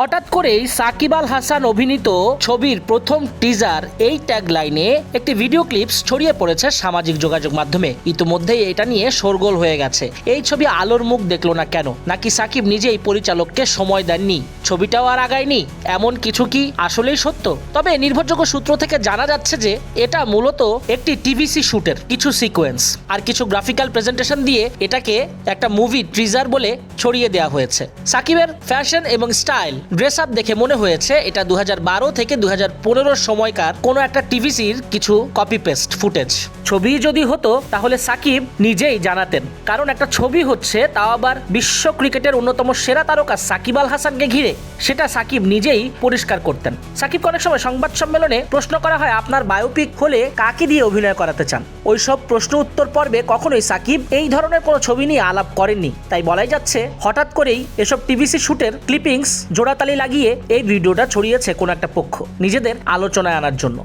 হঠাৎ করেই সাকিব আল হাসান অভিনীত ছবির প্রথম টিজার এই ট্যাগ লাইনে একটি ভিডিও ক্লিপস ছড়িয়ে পড়েছে সামাজিক যোগাযোগ মাধ্যমে। ইতিমধ্যেই এটা নিয়ে শোরগোল হয়ে গেছে। এই ছবি আলোর মুখ দেখল না কেন? নাকি সাকিব নিজেই পরিচালককে সময় দেননি? ছবিটাও আর আগায়নি, এমন কিছু কি আসলেই সত্য? তবে নির্ভরযোগ্য সূত্র থেকে জানা যাচ্ছে যে এটা মূলত একটি টিভিসি শুটের কিছু সিকোয়েন্স আর কিছু গ্রাফিক্যাল প্রেজেন্টেশন দিয়ে এটাকে একটা মুভি ট্রিজার বলে ছড়িয়ে দেওয়া হয়েছে। সাকিবের ফ্যাশন এবং স্টাইল ড্রেস আপ দেখে মনে হয়েছে এটা দুই হাজার বারো থেকে দু সময়কার কোনো একটা টিভিসির কিছু কপি পেস্ট ফুটেজ। ছবি যদি হতো, তাহলে সাকিব নিজেই জানাতেন। কারণ একটা ছবি হচ্ছে, তাও আবার বিশ্ব ক্রিকেটের অন্যতম সেরা তারকা সাকিব আল হাসানকে ঘিরে। সেটা সাকিব নিজেই পরিষ্কার করতেন। সাকিবকে অনেক সময় সংবাদ সম্মেলনে প্রশ্ন করা হয়, আপনার বায়োপিক হলে কাকে দিয়ে অভিনয় করাতে চান? ওইসব প্রশ্ন উত্তর পর্বে কখনোই সাকিব এই ধরনের কোনো ছবি নিয়ে আলাপ করেননি। তাই বলাই যাচ্ছে, হঠাৎ করেই এসব টিভিসি শুটের ক্লিপিংস জোড়াতালি লাগিয়ে এই ভিডিওটা ছড়িয়েছে কোনো একটা পক্ষ নিজেদের আলোচনায় আনার জন্য।